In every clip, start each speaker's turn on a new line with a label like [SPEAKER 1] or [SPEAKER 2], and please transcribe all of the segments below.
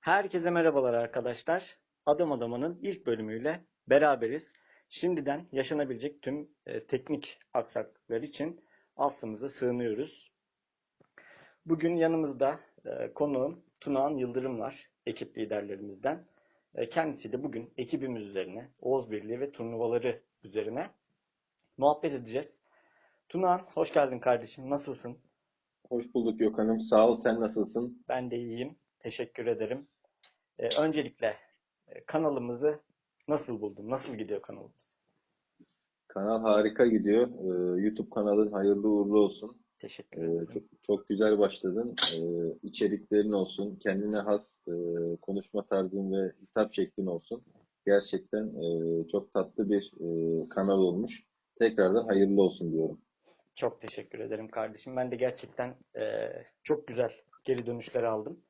[SPEAKER 1] Herkese merhabalar arkadaşlar. Adım Adaman'ın ilk bölümüyle beraberiz. Şimdiden yaşanabilecek tüm e, teknik aksaklıklar için affınıza sığınıyoruz. Bugün yanımızda e, konuğum Tunağan Yıldırım var, ekip liderlerimizden. E, kendisi de bugün ekibimiz üzerine, Oğuz Birliği ve turnuvaları üzerine muhabbet edeceğiz. Tunağan, hoş geldin kardeşim. Nasılsın?
[SPEAKER 2] Hoş bulduk Gökhan'ım. Sağ ol. Sen nasılsın?
[SPEAKER 1] Ben de iyiyim. Teşekkür ederim. Ee, öncelikle e, kanalımızı nasıl buldun? Nasıl gidiyor kanalımız?
[SPEAKER 2] Kanal harika gidiyor. Ee, YouTube kanalın hayırlı uğurlu olsun.
[SPEAKER 1] Teşekkür
[SPEAKER 2] Ee,
[SPEAKER 1] ederim.
[SPEAKER 2] çok, çok güzel başladın. Ee, içeriklerin olsun, kendine has e, konuşma tarzın ve hitap şeklin olsun. Gerçekten e, çok tatlı bir e, kanal olmuş. Tekrardan hayırlı olsun diyorum.
[SPEAKER 1] Çok teşekkür ederim kardeşim. Ben de gerçekten e, çok güzel geri dönüşler aldım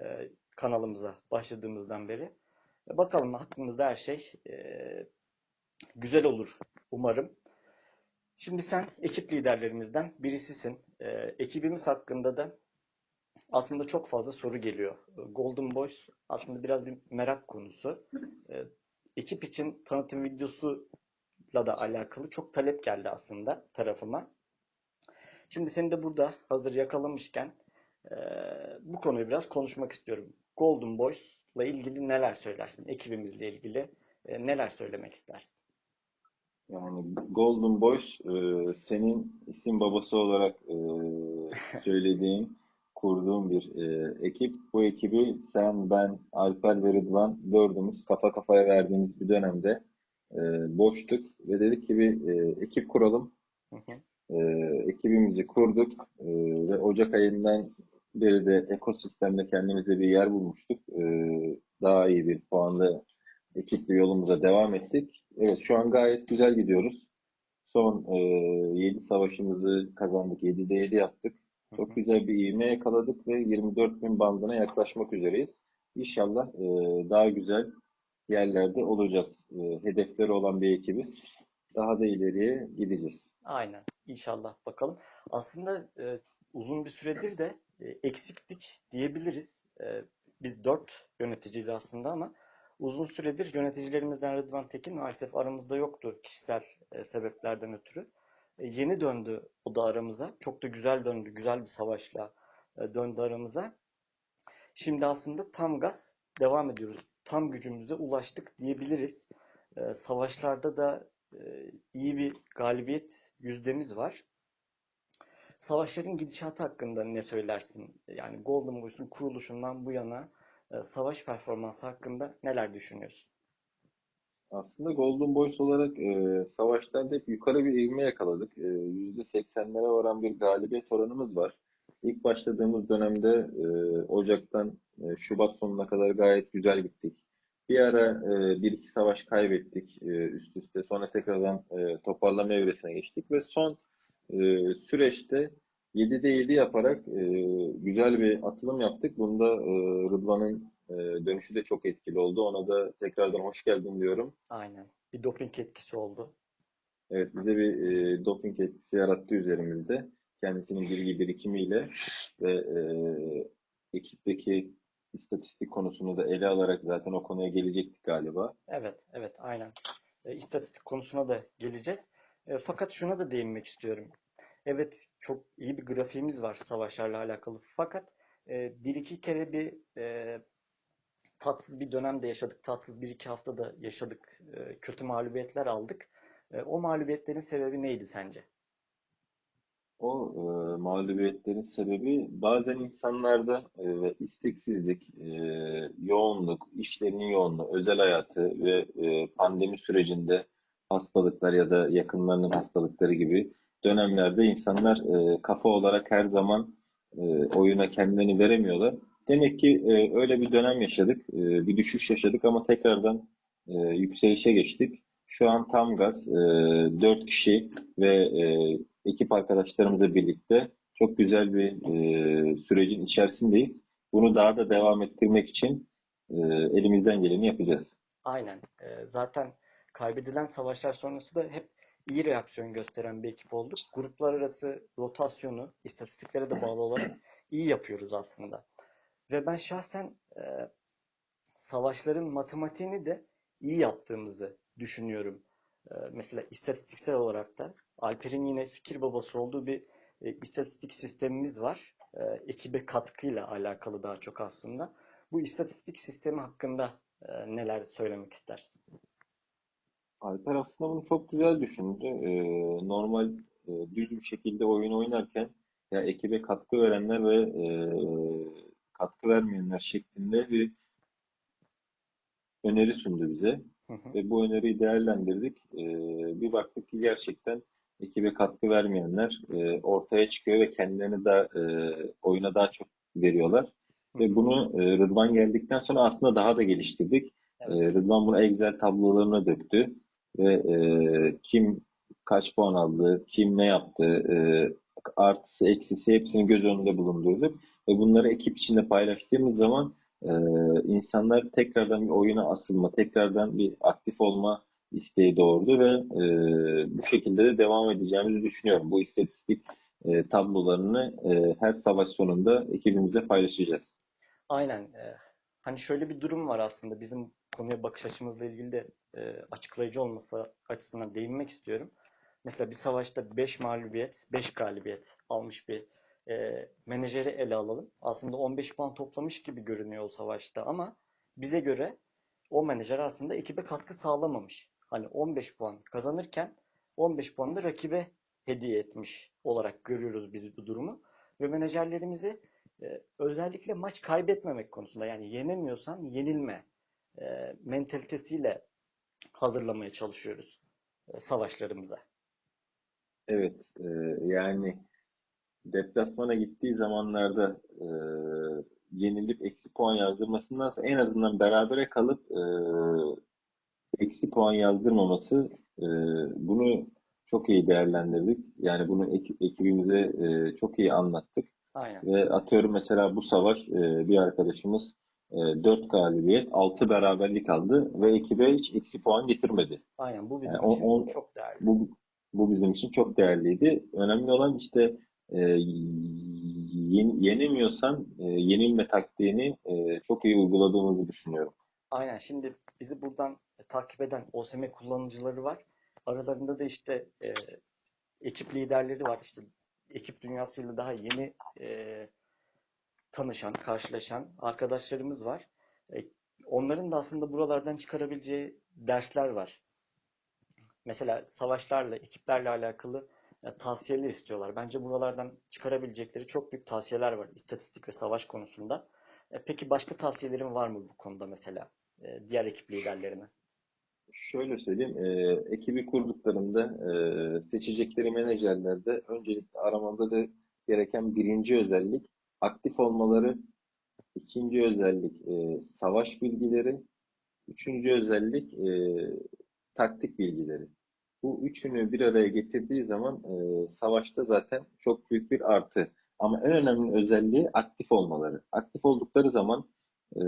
[SPEAKER 1] e, kanalımıza başladığımızdan beri. E, bakalım hakkımızda her şey e, güzel olur umarım. Şimdi sen ekip liderlerimizden birisisin. Ekibimiz hakkında da aslında çok fazla soru geliyor. Golden Boys aslında biraz bir merak konusu. Ekip için tanıtım videosuyla da alakalı çok talep geldi aslında tarafıma. Şimdi seni de burada hazır yakalamışken e, bu konuyu biraz konuşmak istiyorum. Golden Boys'la ilgili neler söylersin? Ekibimizle ilgili e, neler söylemek istersin?
[SPEAKER 2] Yani Golden Boys e, senin isim babası olarak e, söylediğin, kurduğun bir e, ekip. Bu ekibi sen, ben, Alper ve Rıdvan dördümüz kafa kafaya verdiğimiz bir dönemde e, boştuk ve dedik ki bir e, ekip kuralım.
[SPEAKER 1] Hı hı.
[SPEAKER 2] E, ekibimizi kurduk e, ve Ocak ayından de ekosistemde kendimize bir yer bulmuştuk. E, daha iyi bir puanla ekiple yolumuza devam ettik. Evet şu an gayet güzel gidiyoruz. Son e, 7 savaşımızı kazandık. 7'de 7 yaptık. Çok güzel bir ivme yakaladık ve 24 bin bandına yaklaşmak üzereyiz. İnşallah e, daha güzel yerlerde olacağız. E, hedefleri olan bir ekibiz. Daha da ileriye gideceğiz.
[SPEAKER 1] Aynen. İnşallah bakalım. Aslında e, uzun bir süredir de e, eksiktik diyebiliriz. E, biz dört yöneticiyiz aslında ama uzun süredir yöneticilerimizden Rıdvan Tekin maalesef aramızda yoktu kişisel e, sebeplerden ötürü. Yeni döndü o da aramıza. Çok da güzel döndü. Güzel bir savaşla döndü aramıza. Şimdi aslında tam gaz devam ediyoruz. Tam gücümüze ulaştık diyebiliriz. Savaşlarda da iyi bir galibiyet yüzdemiz var. Savaşların gidişatı hakkında ne söylersin? Yani Golden Boys'un kuruluşundan bu yana e, savaş performansı hakkında neler düşünüyorsun?
[SPEAKER 2] Aslında Golden Boys olarak e, savaşlarda hep yukarı bir ivme yakaladık. E, %80'lere varan bir galibiyet oranımız var. İlk başladığımız dönemde e, Ocak'tan e, Şubat sonuna kadar gayet güzel gittik. Bir ara e, bir iki savaş kaybettik e, üst üste. Sonra tekrardan e, toparlama evresine geçtik ve son e, süreçte 7'de 7 yaparak e, güzel bir atılım yaptık. Bunda e, Rıdvan'ın e, dönüşü de çok etkili oldu. Ona da tekrardan hoş geldin diyorum.
[SPEAKER 1] Aynen. Bir doping etkisi oldu.
[SPEAKER 2] Evet, bize bir e, doping etkisi yarattı üzerimizde. Kendisinin bilgi birikimiyle ve e, ekipteki istatistik konusunu da ele alarak zaten o konuya gelecektik galiba.
[SPEAKER 1] Evet, evet, aynen. E, istatistik konusuna da geleceğiz. E, fakat şuna da değinmek istiyorum. Evet, çok iyi bir grafiğimiz var savaşlarla alakalı. Fakat e, bir iki kere bir e, tatsız bir dönemde yaşadık. Tatsız bir iki haftada yaşadık. E, kötü mağlubiyetler aldık. E, o mağlubiyetlerin sebebi neydi sence?
[SPEAKER 2] O e, mağlubiyetlerin sebebi bazen insanlarda e, isteksizlik, e, yoğunluk, işlerinin yoğunluğu, özel hayatı ve e, pandemi sürecinde hastalıklar ya da yakınlarının hastalıkları gibi dönemlerde insanlar e, kafa olarak her zaman e, oyuna kendilerini veremiyorlar. Demek ki e, öyle bir dönem yaşadık, e, bir düşüş yaşadık ama tekrardan e, yükselişe geçtik. Şu an tam gaz, e, 4 kişi ve e, ekip arkadaşlarımızla birlikte çok güzel bir e, sürecin içerisindeyiz. Bunu daha da devam ettirmek için e, elimizden geleni yapacağız.
[SPEAKER 1] Aynen. E, zaten kaybedilen savaşlar sonrası da hep iyi reaksiyon gösteren bir ekip olduk. Gruplar arası rotasyonu istatistiklere de bağlı olarak iyi yapıyoruz aslında. Ve ben şahsen e, savaşların matematiğini de iyi yaptığımızı düşünüyorum. E, mesela istatistiksel olarak da Alper'in yine fikir babası olduğu bir e, istatistik sistemimiz var. E, ekibe katkıyla alakalı daha çok aslında. Bu istatistik sistemi hakkında e, neler söylemek istersin?
[SPEAKER 2] Alper aslında bunu çok güzel düşündü. Ee, normal e, düz bir şekilde oyun oynarken ya ekibe katkı verenler ve e, katkı vermeyenler şeklinde bir öneri sundu bize.
[SPEAKER 1] Hı hı.
[SPEAKER 2] Ve bu öneriyi değerlendirdik. Ee, bir baktık ki gerçekten ekibe katkı vermeyenler e, ortaya çıkıyor ve kendilerini daha e, oyuna daha çok veriyorlar.
[SPEAKER 1] Hı
[SPEAKER 2] Ve bunu e, Rıdvan geldikten sonra aslında daha da geliştirdik. E,
[SPEAKER 1] Evet.
[SPEAKER 2] Rıdvan bunu Excel tablolarına döktü ve e, kim kaç puan aldı, kim ne yaptı, e, artısı, eksisi hepsini göz önünde bulundurduk. Ve bunları ekip içinde paylaştığımız zaman e, insanlar tekrardan bir oyuna asılma, tekrardan bir aktif olma isteği doğurdu ve e, bu şekilde de devam edeceğimizi düşünüyorum. Bu istatistik e, tablolarını e, her savaş sonunda ekibimize paylaşacağız.
[SPEAKER 1] Aynen. Hani şöyle bir durum var aslında bizim konuya bakış açımızla ilgili de e, açıklayıcı olması açısından değinmek istiyorum. Mesela bir savaşta 5 mağlubiyet, 5 galibiyet almış bir e, menajeri ele alalım. Aslında 15 puan toplamış gibi görünüyor o savaşta ama bize göre o menajer aslında ekibe katkı sağlamamış. Hani 15 puan kazanırken 15 puanı da rakibe hediye etmiş olarak görüyoruz biz bu durumu. Ve menajerlerimizi e, özellikle maç kaybetmemek konusunda yani yenemiyorsan yenilme e, mentalitesiyle hazırlamaya çalışıyoruz e, savaşlarımıza.
[SPEAKER 2] Evet, e, yani deplasmana gittiği zamanlarda e, yenilip eksi puan yazdırmasındansa en azından berabere kalıp eksi puan yazdırmaması e, bunu çok iyi değerlendirdik. Yani bunu ekibimize çok iyi anlattık.
[SPEAKER 1] Aynen.
[SPEAKER 2] Ve atıyorum mesela bu savaş e, bir arkadaşımız e, 4 galibiyet, 6 beraberlik aldı ve ekibe hiç eksi puan getirmedi.
[SPEAKER 1] Aynen bu
[SPEAKER 2] Yani
[SPEAKER 1] bizim
[SPEAKER 2] o,
[SPEAKER 1] için
[SPEAKER 2] o-
[SPEAKER 1] çok değerli.
[SPEAKER 2] bu, bu bizim için çok değerliydi. Önemli olan işte e, yen- yenemiyorsan e, yenilme taktiğini e, çok iyi uyguladığımızı düşünüyorum.
[SPEAKER 1] Aynen şimdi bizi buradan takip eden OSM kullanıcıları var. Aralarında da işte e, ekip liderleri var. İşte ekip dünyasıyla daha yeni e, tanışan, karşılaşan arkadaşlarımız var. E, onların da aslında buralardan çıkarabileceği dersler var. Mesela savaşlarla, ekiplerle alakalı e, tavsiyeler istiyorlar. Bence buralardan çıkarabilecekleri çok büyük tavsiyeler var istatistik ve savaş konusunda. E, peki başka tavsiyelerin var mı bu konuda mesela e, diğer ekip liderlerine?
[SPEAKER 2] Şöyle söyleyeyim, e, ekibi kurduklarında e, seçecekleri menajerlerde öncelikle aramanda da gereken birinci özellik aktif olmaları, ikinci özellik e, savaş bilgileri, üçüncü özellik e, taktik bilgileri. Bu üçünü bir araya getirdiği zaman e, savaşta zaten çok büyük bir artı. Ama en önemli özelliği aktif olmaları. Aktif oldukları zaman e.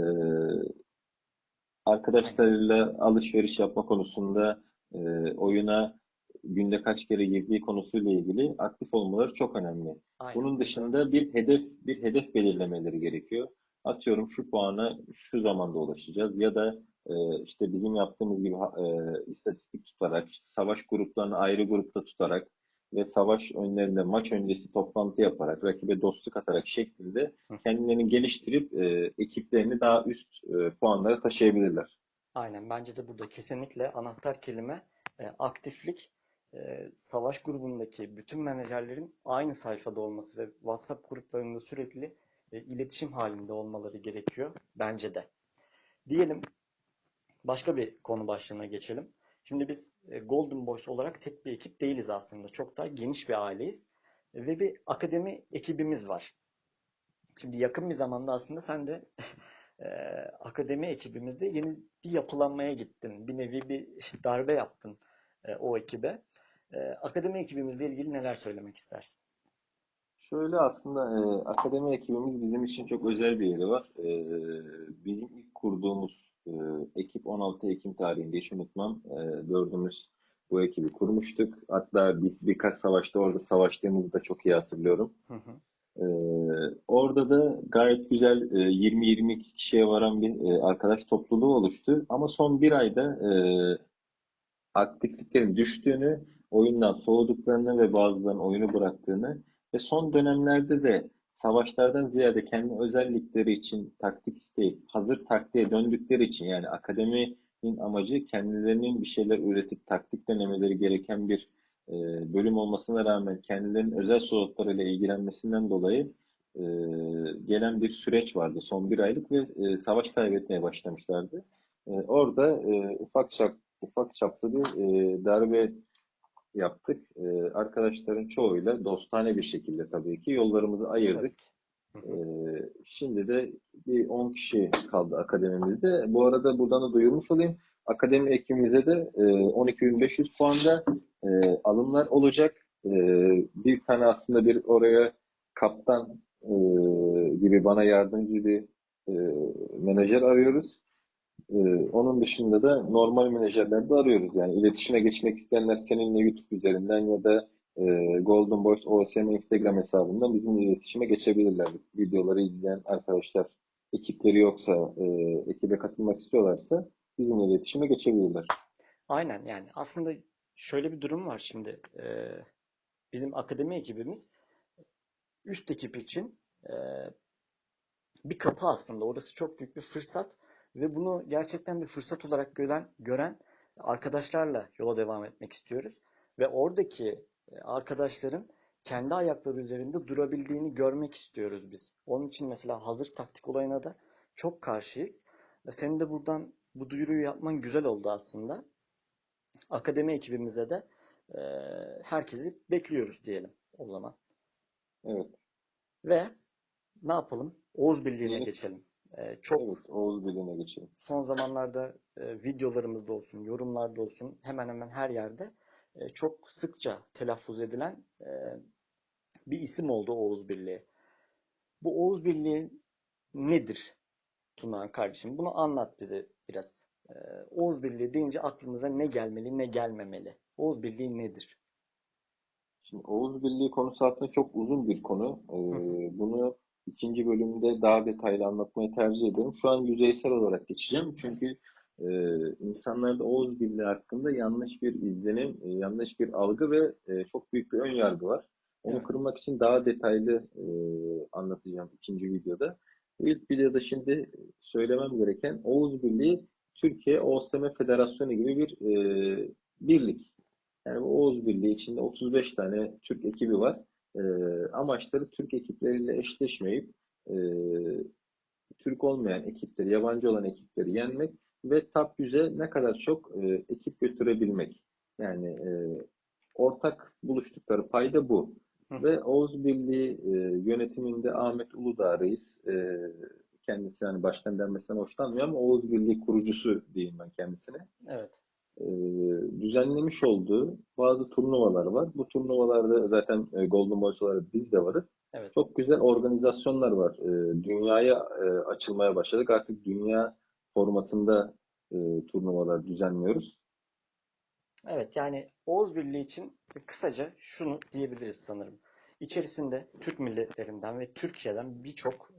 [SPEAKER 2] arkadaşlarıyla alışveriş yapma konusunda, e, oyuna günde kaç kere girdiği konusuyla ilgili aktif olmaları çok önemli.
[SPEAKER 1] Aynen.
[SPEAKER 2] Bunun dışında bir hedef bir hedef belirlemeleri gerekiyor. Atıyorum şu puana şu zamanda ulaşacağız ya da e, işte bizim yaptığımız gibi e, istatistik tutarak, işte savaş gruplarını ayrı grupta tutarak ve savaş önlerinde maç öncesi toplantı yaparak, rakibe dostluk atarak şeklinde kendilerini geliştirip e, ekiplerini daha üst e, puanlara taşıyabilirler.
[SPEAKER 1] Aynen bence de burada kesinlikle anahtar kelime e, aktiflik. E, savaş grubundaki bütün menajerlerin aynı sayfada olması ve WhatsApp gruplarında sürekli e, iletişim halinde olmaları gerekiyor bence de. Diyelim başka bir konu başlığına geçelim. Şimdi biz e, Golden Boys olarak tek bir ekip değiliz aslında. Çok daha geniş bir aileyiz. E, Ve bir akademi ekibimiz var. Şimdi yakın bir zamanda aslında sen de e, akademi ekibimizde yeni bir yapılanmaya gittin. Bir nevi bir darbe yaptın o ekibe. Akademi ekibimizle ilgili neler söylemek istersin?
[SPEAKER 2] Şöyle aslında e, akademi ekibimiz bizim için çok özel bir yeri var. E, bizim ilk kurduğumuz e, ekip 16 Ekim tarihinde hiç unutmam. E, dördümüz bu ekibi kurmuştuk. Hatta bir, birkaç savaşta orada savaştığımızı da çok iyi hatırlıyorum.
[SPEAKER 1] Hı hı.
[SPEAKER 2] Ee, orada da gayet güzel e, 20-22 kişiye varan bir e, arkadaş topluluğu oluştu. Ama son bir ayda e, aktifliklerin düştüğünü, oyundan soğuduklarını ve bazılarının oyunu bıraktığını ve son dönemlerde de savaşlardan ziyade kendi özellikleri için taktik isteyip hazır taktiğe döndükleri için yani akademinin amacı kendilerinin bir şeyler üretip taktik denemeleri gereken bir e, bölüm olmasına rağmen kendilerinin özel slotlarıyla ilgilenmesinden dolayı e, gelen bir süreç vardı son bir aylık ve e, savaş kaybetmeye başlamışlardı. E, orada e, ufak çap, ufak çaplı bir e, darbe yaptık. E, arkadaşların çoğuyla dostane bir şekilde tabii ki yollarımızı ayırdık. Ee, şimdi de bir 10 kişi kaldı akademimizde. Bu arada buradan da duyurmuş olayım. Akademi ekibimize de e, 12.500 puanda e, alımlar olacak. E, bir tane aslında bir oraya kaptan e, gibi bana yardımcı bir e, menajer arıyoruz. E, onun dışında da normal menajerler de arıyoruz. Yani iletişime geçmek isteyenler seninle YouTube üzerinden ya da e, Golden Boys OSM Instagram hesabından bizimle iletişime geçebilirler. Videoları izleyen arkadaşlar ekipleri yoksa, e, ekibe katılmak istiyorlarsa bizimle iletişime geçebilirler.
[SPEAKER 1] Aynen yani aslında şöyle bir durum var şimdi. Ee, bizim akademi ekibimiz üst ekip için e, bir kapı aslında. Orası çok büyük bir fırsat ve bunu gerçekten bir fırsat olarak gören, gören arkadaşlarla yola devam etmek istiyoruz. Ve oradaki e, arkadaşların kendi ayakları üzerinde durabildiğini görmek istiyoruz biz. Onun için mesela hazır taktik olayına da çok karşıyız. Ve senin de buradan bu duyuruyu yapman güzel oldu aslında. Akademi ekibimize de e, herkesi bekliyoruz diyelim o zaman.
[SPEAKER 2] Evet,
[SPEAKER 1] Ve ne yapalım? Oğuz Birliği'ne geçelim. E, çok
[SPEAKER 2] evet Oğuz Birliği'ne geçelim.
[SPEAKER 1] son zamanlarda e, videolarımızda olsun, yorumlarda olsun hemen hemen her yerde e, çok sıkça telaffuz edilen e, bir isim oldu Oğuz Birliği. Bu Oğuz Birliği nedir Tunağan kardeşim? Bunu anlat bize biraz. E, Oğuz Birliği deyince aklımıza ne gelmeli, ne gelmemeli? Oğuz Birliği nedir?
[SPEAKER 2] Şimdi Oğuz Birliği konusu aslında çok uzun bir konu. Ee, bunu ikinci bölümde daha detaylı anlatmayı tercih ediyorum. Şu an yüzeysel olarak geçeceğim. Çünkü e, insanlarda Oğuz Birliği hakkında yanlış bir izlenim, e, yanlış bir algı ve e, çok büyük bir ön yargı var. Onu
[SPEAKER 1] Evet.
[SPEAKER 2] kırmak için daha detaylı e, anlatacağım ikinci videoda. İlk videoda şimdi söylemem gereken Oğuz Birliği Türkiye OSM Federasyonu gibi bir e, birlik. Yani bu Oğuz Birliği içinde 35 tane Türk ekibi var. Ee, amaçları Türk ekipleriyle eşleşmeyip e, Türk olmayan ekipleri, yabancı olan ekipleri yenmek ve top 100'e ne kadar çok e, ekip götürebilmek. Yani e, ortak buluştukları payda bu.
[SPEAKER 1] Hı
[SPEAKER 2] Ve. Oğuz Birliği e, yönetiminde Ahmet Uludağ Reis, e, kendisi yani başkan denmesinden hoşlanmıyor ama Oğuz Birliği kurucusu diyeyim ben kendisine
[SPEAKER 1] Evet.
[SPEAKER 2] E, düzenlemiş olduğu bazı turnuvalar var. Bu turnuvalarda zaten e, Golden Boys olarak biz de varız.
[SPEAKER 1] Evet.
[SPEAKER 2] Çok güzel organizasyonlar var. E, dünyaya e, açılmaya başladık. Artık dünya formatında e, turnuvalar düzenliyoruz.
[SPEAKER 1] Evet yani Oğuz Birliği için kısaca şunu diyebiliriz sanırım. İçerisinde Türk milletlerinden ve Türkiye'den birçok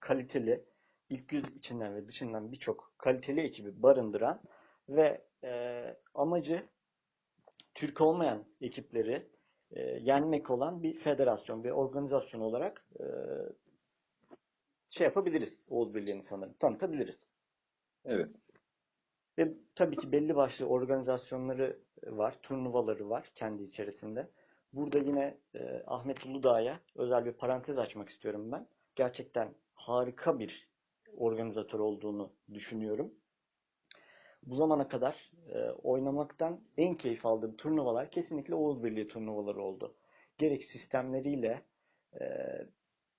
[SPEAKER 1] kaliteli, ilk yüz içinden ve dışından birçok kaliteli ekibi barındıran ve e, amacı Türk olmayan ekipleri e, yenmek olan bir federasyon, bir organizasyon olarak e, şey yapabiliriz Oğuz Birliği'ni sanırım, tanıtabiliriz.
[SPEAKER 2] Evet.
[SPEAKER 1] Ve tabii ki belli başlı organizasyonları var, turnuvaları var kendi içerisinde. Burada yine e, Ahmet Uludağ'a özel bir parantez açmak istiyorum ben. Gerçekten harika bir organizatör olduğunu düşünüyorum. Bu zamana kadar e, oynamaktan en keyif aldığım turnuvalar kesinlikle Oğuz Birliği turnuvaları oldu. Gerek sistemleriyle, e,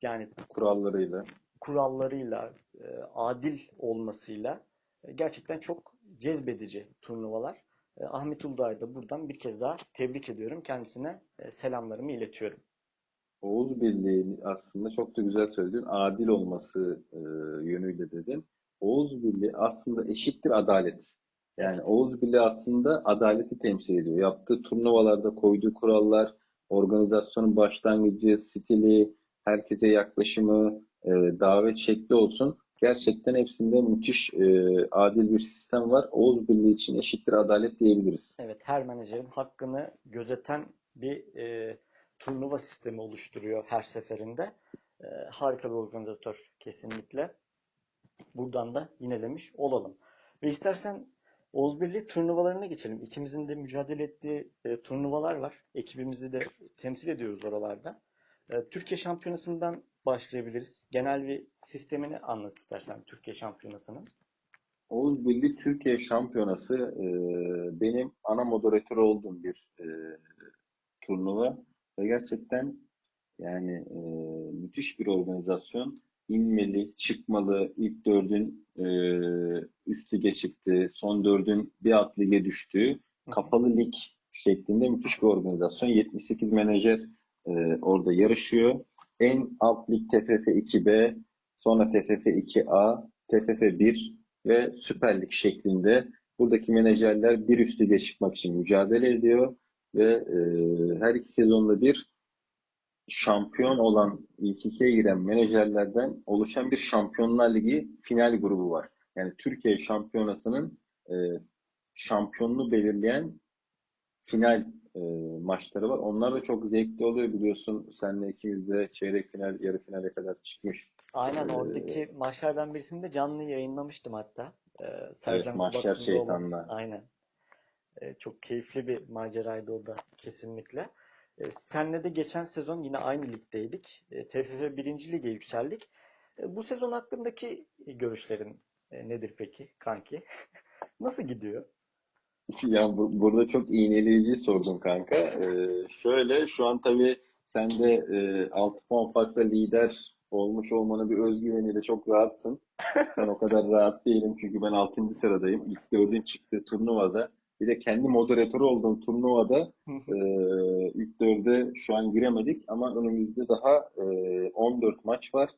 [SPEAKER 1] yani
[SPEAKER 2] Kurallarıyla.
[SPEAKER 1] kurallarıyla, e, adil olmasıyla e, gerçekten çok cezbedici turnuvalar. E, Ahmet Uludağ'ı da buradan bir kez daha tebrik ediyorum. Kendisine e, selamlarımı iletiyorum.
[SPEAKER 2] Oğuz Birliği aslında çok da güzel söyledin. Adil olması e, yönüyle dedin. Oğuz Birliği aslında eşittir adalet. Yani Oğuz Birliği aslında adaleti temsil ediyor. Yaptığı turnuvalarda koyduğu kurallar, organizasyonun başlangıcı, stili, herkese yaklaşımı, e, davet şekli olsun. Gerçekten hepsinde müthiş e, adil bir sistem var. Oğuz Birliği için eşittir adalet diyebiliriz.
[SPEAKER 1] Evet, her menajerin hakkını gözeten bir e, turnuva sistemi oluşturuyor her seferinde. E, harika bir organizatör kesinlikle. Buradan da yinelemiş olalım. Ve istersen Oğuz Birliği turnuvalarına geçelim. İkimizin de mücadele ettiği e, turnuvalar var. Ekibimizi de temsil ediyoruz oralarda. E, Türkiye Şampiyonası'ndan başlayabiliriz. Genel bir sistemini anlat istersen Türkiye Şampiyonası'nın.
[SPEAKER 2] Oğuz Birliği Türkiye Şampiyonası e, benim ana moderatör olduğum bir e, turnuva ve gerçekten yani e, müthiş bir organizasyon. İnmeli, çıkmalı, ilk dördün e, üst lige son dördün bir alt lige düştüğü kapalı lig şeklinde müthiş bir organizasyon. 78 menajer e, orada yarışıyor. En alt lig TFF 2B, sonra TFF 2A, TFF 1 ve Süper Lig şeklinde. Buradaki menajerler bir üst lige çıkmak için mücadele ediyor ve e, her iki sezonda bir şampiyon olan ilk ikiye giren menajerlerden oluşan bir Şampiyonlar Ligi final grubu var. Yani Türkiye Şampiyonası'nın e, şampiyonluğu belirleyen final e, maçları var. Onlar da çok zevkli oluyor biliyorsun. Senle ikimiz de çeyrek final, yarı finale kadar çıkmış.
[SPEAKER 1] Aynen
[SPEAKER 2] Ee,
[SPEAKER 1] oradaki maçlardan birisini de canlı yayınlamıştım hatta. Ee, Sercan
[SPEAKER 2] Mahşer
[SPEAKER 1] Kubaksızoğlu.
[SPEAKER 2] Şeytan'la.
[SPEAKER 1] Aynen. Ee, çok keyifli bir maceraydı o da kesinlikle. Ee, senle de geçen sezon yine aynı ligdeydik. Ee, TFF 1. Lige yükseldik. Ee, bu sezon hakkındaki görüşlerin e, nedir peki kanki? Nasıl gidiyor?
[SPEAKER 2] Ya bu, burada çok iğneleyici sordun kanka. Ee, şöyle şu an tabii sen de e, 6 puan farklı lider olmuş olmanın bir özgüveniyle çok rahatsın. Ben o kadar rahat değilim çünkü ben 6. sıradayım. İlk dördün çıktığı turnuvada bir de kendi moderatör olduğum turnuvada e, ilk dörde şu an giremedik ama önümüzde daha e, 14 maç var.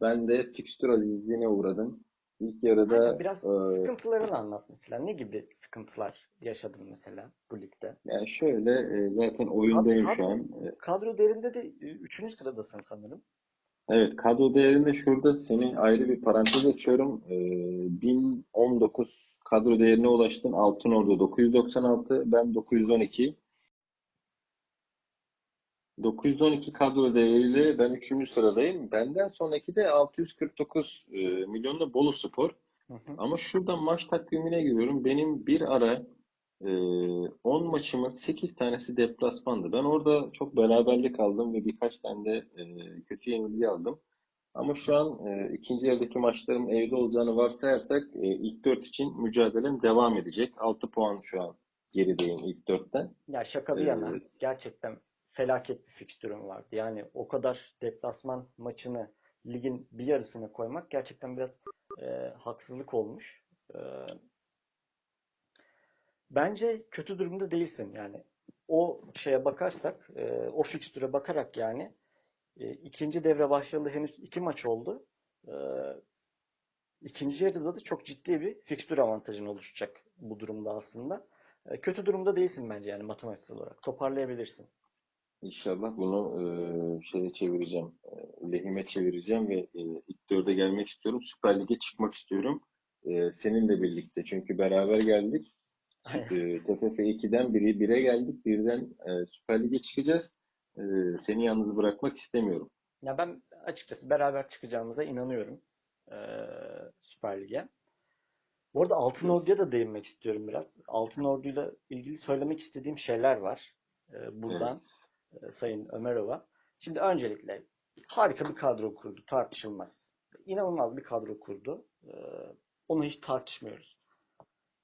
[SPEAKER 2] Ben de fikstür azizliğine uğradım. İlk yarıda
[SPEAKER 1] Aynen, biraz
[SPEAKER 2] e,
[SPEAKER 1] sıkıntılarını anlat mesela. Ne gibi sıkıntılar yaşadın mesela bu ligde?
[SPEAKER 2] yani şöyle e, zaten oyundayım
[SPEAKER 1] Kadro-
[SPEAKER 2] şu an. E,
[SPEAKER 1] Kadro değerinde de 3. sıradasın sanırım.
[SPEAKER 2] Evet, kadro değerinde şurada seni ayrı bir parantez açıyorum. Ee, 1019 kadro değerine ulaştın. Altınordu 996, ben 912. 912 kadro değeriyle ben 3. sıradayım. Benden sonraki de 649 e, milyonda Bolu Spor.
[SPEAKER 1] Hı hı.
[SPEAKER 2] Ama şuradan maç takvimine giriyorum. Benim bir ara e, 10 maçımın 8 tanesi deplasmandı. Ben orada çok beraberlik aldım ve birkaç tane de e, kötü yenilgi aldım. Ama şu an e, ikinci yarıdaki maçlarım evde olacağını varsayarsak e, ilk 4 için mücadelem devam edecek. 6 puan şu an gerideyim ilk 4'ten.
[SPEAKER 1] Ya şaka bir yana
[SPEAKER 2] Evet.
[SPEAKER 1] gerçekten felaket bir fikstürüm vardı. Yani o kadar deplasman maçını ligin bir yarısına koymak gerçekten biraz e, haksızlık olmuş. E, bence kötü durumda değilsin yani. O şeye bakarsak, e, o fikstüre bakarak yani e, ikinci devre başlayalı henüz iki maç oldu. E, ikinci yarıda da çok ciddi bir fikstür avantajın oluşacak bu durumda aslında. E, kötü durumda değilsin bence yani matematiksel olarak. Toparlayabilirsin.
[SPEAKER 2] İnşallah bunu e, şeye çevireceğim. E, lehime çevireceğim ve e, ilk dörde gelmek istiyorum. Süper Lig'e çıkmak istiyorum. E, seninle birlikte. Çünkü beraber geldik. E, TFF 2'den biri 1'e geldik. Birden e, Süper Lig'e çıkacağız. E, seni yalnız bırakmak istemiyorum.
[SPEAKER 1] Ya ben açıkçası beraber çıkacağımıza inanıyorum e, Süper Lig'e. Bu arada Altın Ordu'ya da değinmek istiyorum biraz. Altın Ordu'yla ilgili söylemek istediğim şeyler var. E, buradan
[SPEAKER 2] Evet.
[SPEAKER 1] E, Sayın Ömerova. Şimdi öncelikle harika bir kadro kurdu, tartışılmaz. İnanılmaz bir kadro kurdu. E, onu hiç tartışmıyoruz.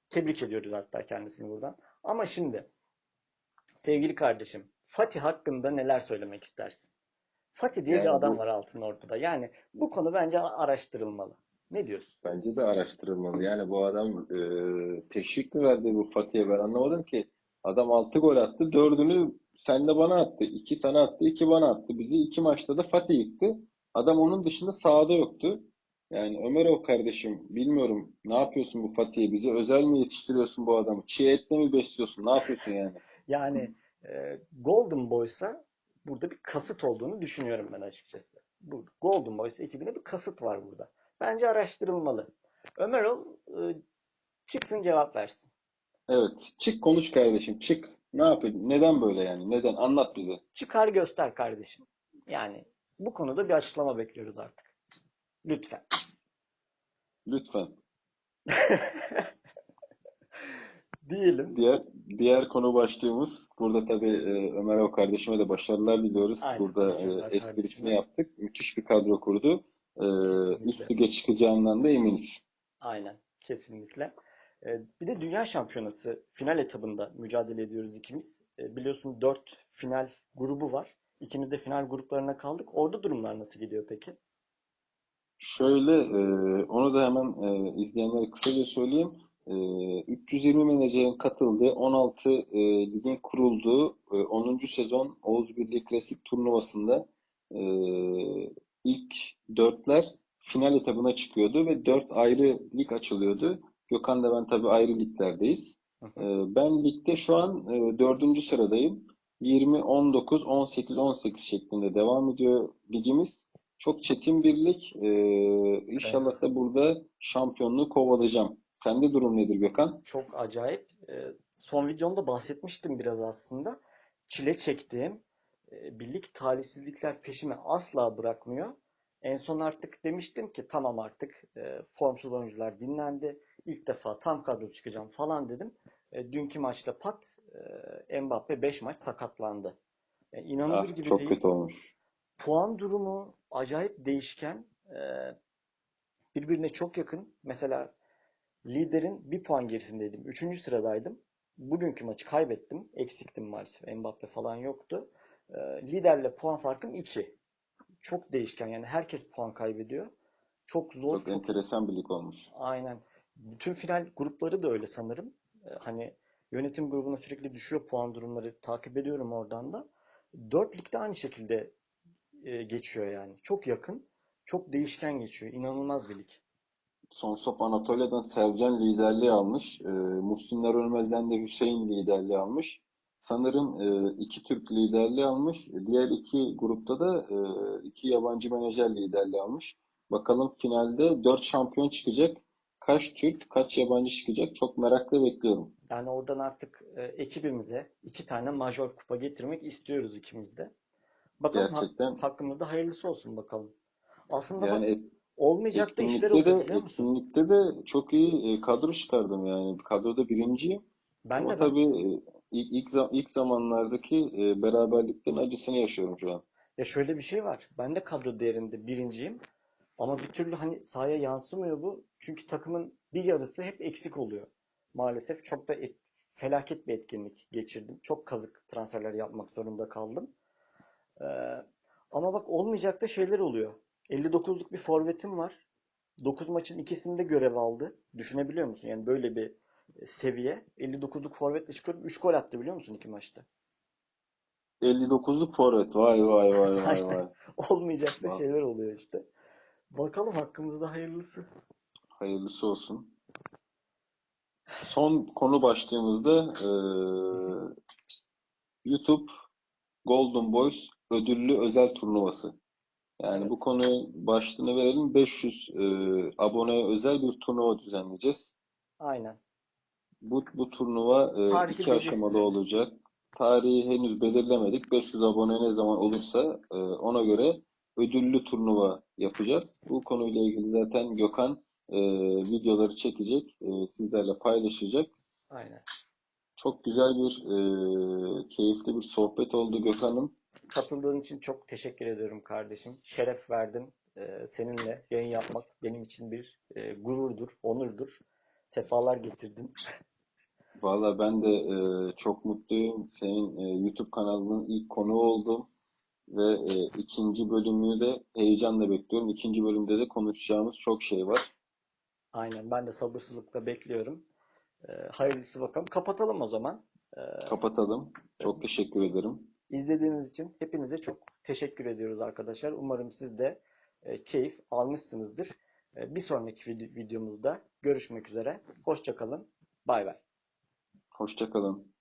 [SPEAKER 1] Tebrik ediyoruz hatta kendisini buradan. Ama şimdi sevgili kardeşim, Fatih hakkında neler söylemek istersin? Fatih diye
[SPEAKER 2] Yani
[SPEAKER 1] bir adam
[SPEAKER 2] bu-
[SPEAKER 1] var Altın Ordu'da. Yani bu konu bence araştırılmalı. Ne diyorsun?
[SPEAKER 2] Bence de araştırılmalı. Yani bu adam e, teşvik mi verdi bu Fatih'e ben anlamadım ki. Adam 6 gol attı. Dördünü sen de bana attı. 2 sana attı, 2 bana attı. Bizi iki maçta da Fatih yıktı. Adam onun dışında sahada yoktu. Yani Ömerov kardeşim bilmiyorum ne yapıyorsun bu Fatih'e? Bize özel mi yetiştiriyorsun bu adamı? Çiğ etle mi besliyorsun? Ne yapıyorsun yani?
[SPEAKER 1] Yani e, Golden Boys'a burada bir kasıt olduğunu düşünüyorum ben açıkçası. bu Golden Boys ekibine bir kasıt var burada. Bence araştırılmalı. Ömer ol e, çıksın cevap versin.
[SPEAKER 2] Evet. Çık konuş kardeşim. Çık. Ne yapayım? Neden böyle yani? Neden? Anlat bize.
[SPEAKER 1] Çıkar göster kardeşim. Yani bu konuda bir açıklama bekliyoruz artık. Lütfen.
[SPEAKER 2] Lütfen.
[SPEAKER 1] Diyelim.
[SPEAKER 2] Diğer diğer konu başlığımız burada tabii e, Ömer o kardeşime de başarılar diliyoruz.
[SPEAKER 1] Aynen,
[SPEAKER 2] Burada e, esprisini yaptık. Müthiş bir kadro kurdu. E, üst lige çıkacağından da eminiz.
[SPEAKER 1] Aynen. Kesinlikle. Ee, Bir de Dünya Şampiyonası final etabında mücadele ediyoruz ikimiz. Ee, Biliyorsun 4 final grubu var. İkimiz de final gruplarına kaldık. Orada durumlar nasıl gidiyor peki?
[SPEAKER 2] Şöyle e, onu da hemen e, izleyenlere kısaca söyleyeyim. E, 320 menajerin katıldığı 16 e, ligin kurulduğu e, 10. sezon Oğuz Birliği Klasik turnuvasında e, ilk dörtler final etabına çıkıyordu ve dört ayrı lig açılıyordu. Gökhan da ben tabii ayrı liglerdeyiz.
[SPEAKER 1] Hı hı.
[SPEAKER 2] E, ben ligde şu an e, dördüncü sıradayım. 20, 19, 18, 18 şeklinde devam ediyor ligimiz. Çok çetin bir lig. Ee, inşallah da burada şampiyonluğu kovalayacağım. Sende durum nedir Gökhan?
[SPEAKER 1] Çok acayip. Ee, Son videomda bahsetmiştim biraz aslında. Çile çektiğim e, birlik talihsizlikler peşimi asla bırakmıyor. En son artık demiştim ki tamam artık e, formsuz oyuncular dinlendi. İlk defa tam kadro çıkacağım falan dedim. E, Dünkü maçta pat e, Mbappe 5 maç sakatlandı. E, inanılır
[SPEAKER 2] Ah,
[SPEAKER 1] gibi
[SPEAKER 2] çok
[SPEAKER 1] değil.
[SPEAKER 2] kötü olmuş.
[SPEAKER 1] Puan durumu acayip değişken. Ee, birbirine çok yakın. Mesela liderin bir puan gerisindeydim. Üçüncü sıradaydım. Bugünkü maçı kaybettim. Eksiktim maalesef. Mbappe falan yoktu. Ee, liderle puan farkım 2. Çok değişken. Yani herkes puan kaybediyor. Çok zor,
[SPEAKER 2] Çok
[SPEAKER 1] çok
[SPEAKER 2] enteresan bir lig olmuş.
[SPEAKER 1] Aynen. Bütün final grupları da öyle sanırım. Ee, Hani yönetim grubuna sürekli düşüyor puan durumları takip ediyorum oradan da. Dört ligde aynı şekilde e, geçiyor yani. Çok yakın, çok değişken geçiyor. İnanılmaz bir lig.
[SPEAKER 2] Son Sop Anatolia'dan Sercan liderliği almış. Ee, Muhsinler Ölmez'den de Hüseyin liderliği almış. Sanırım e, iki Türk liderliği almış. Diğer iki grupta da e, iki yabancı menajer liderliği almış. Bakalım finalde dört şampiyon çıkacak. Kaç Türk, kaç yabancı çıkacak? Çok merakla bekliyorum.
[SPEAKER 1] Yani oradan artık e, ekibimize iki tane major kupa getirmek istiyoruz ikimiz de. Bakalım ha-
[SPEAKER 2] Gerçekten
[SPEAKER 1] hakkımızda hayırlısı olsun bakalım. Aslında bak
[SPEAKER 2] yani et-
[SPEAKER 1] olmayacak da işler oluyor
[SPEAKER 2] de
[SPEAKER 1] biliyor musun?
[SPEAKER 2] etkinlikte de çok iyi e, kadro çıkardım yani. Kadroda birinciyim.
[SPEAKER 1] Ben
[SPEAKER 2] Ama
[SPEAKER 1] de ben.
[SPEAKER 2] tabii e, ilk ilk, ilk zamanlardaki e, beraberliklerin acısını yaşıyorum şu an.
[SPEAKER 1] Ya şöyle bir şey var. Ben de kadro değerinde birinciyim. Ama bir türlü hani sahaya yansımıyor bu. Çünkü takımın bir yarısı hep eksik oluyor. Maalesef çok da et- felaket bir etkinlik geçirdim. Çok kazık transferler yapmak zorunda kaldım. Ee, ama bak olmayacak da şeyler oluyor. 59'luk bir forvetim var. 9 maçın ikisinde görev aldı. Düşünebiliyor musun? Yani böyle bir e, seviye. 59'luk forvetle çıkıyorum. 3 gol attı biliyor musun iki maçta?
[SPEAKER 2] 59'luk forvet. Vay vay vay vay vay.
[SPEAKER 1] Olmayacak da şeyler oluyor işte. Bakalım hakkımızda hayırlısı.
[SPEAKER 2] hayırlısı olsun. Son konu başlığımızda e, YouTube Golden Boys ödüllü özel turnuvası. Yani bu
[SPEAKER 1] Evet.
[SPEAKER 2] konuyu başlığını verelim. 500 e, aboneye özel bir turnuva düzenleyeceğiz.
[SPEAKER 1] Aynen.
[SPEAKER 2] Bu, bu turnuva e, iki aşamalı
[SPEAKER 1] belirsiz.
[SPEAKER 2] olacak. Tarihi henüz belirlemedik. 500 abone ne zaman olursa e, ona göre ödüllü turnuva yapacağız. Bu konuyla ilgili zaten Gökhan e, videoları çekecek, e, sizlerle paylaşacak.
[SPEAKER 1] Aynen.
[SPEAKER 2] Çok güzel bir, e, keyifli bir sohbet oldu Gökhan'ım.
[SPEAKER 1] Katıldığın için çok teşekkür ediyorum kardeşim. Şeref verdin. Ee, seninle yayın yapmak benim için bir e, gururdur, onurdur. Sefalar getirdin.
[SPEAKER 2] Valla ben de e, çok mutluyum. Senin e, YouTube kanalının ilk konuğu oldum ve e, ikinci bölümünü de heyecanla bekliyorum. İkinci bölümde de konuşacağımız çok şey var.
[SPEAKER 1] Aynen. Ben de sabırsızlıkla bekliyorum. Ee, hayırlısı bakalım. Kapatalım o zaman. Ee,
[SPEAKER 2] Kapatalım. Çok teşekkür ederim.
[SPEAKER 1] izlediğiniz için hepinize çok teşekkür ediyoruz arkadaşlar. Umarım siz de e, keyif almışsınızdır. E, bir sonraki vid- videomuzda görüşmek üzere. Hoşça kalın. Bay bay.
[SPEAKER 2] Hoşça kalın.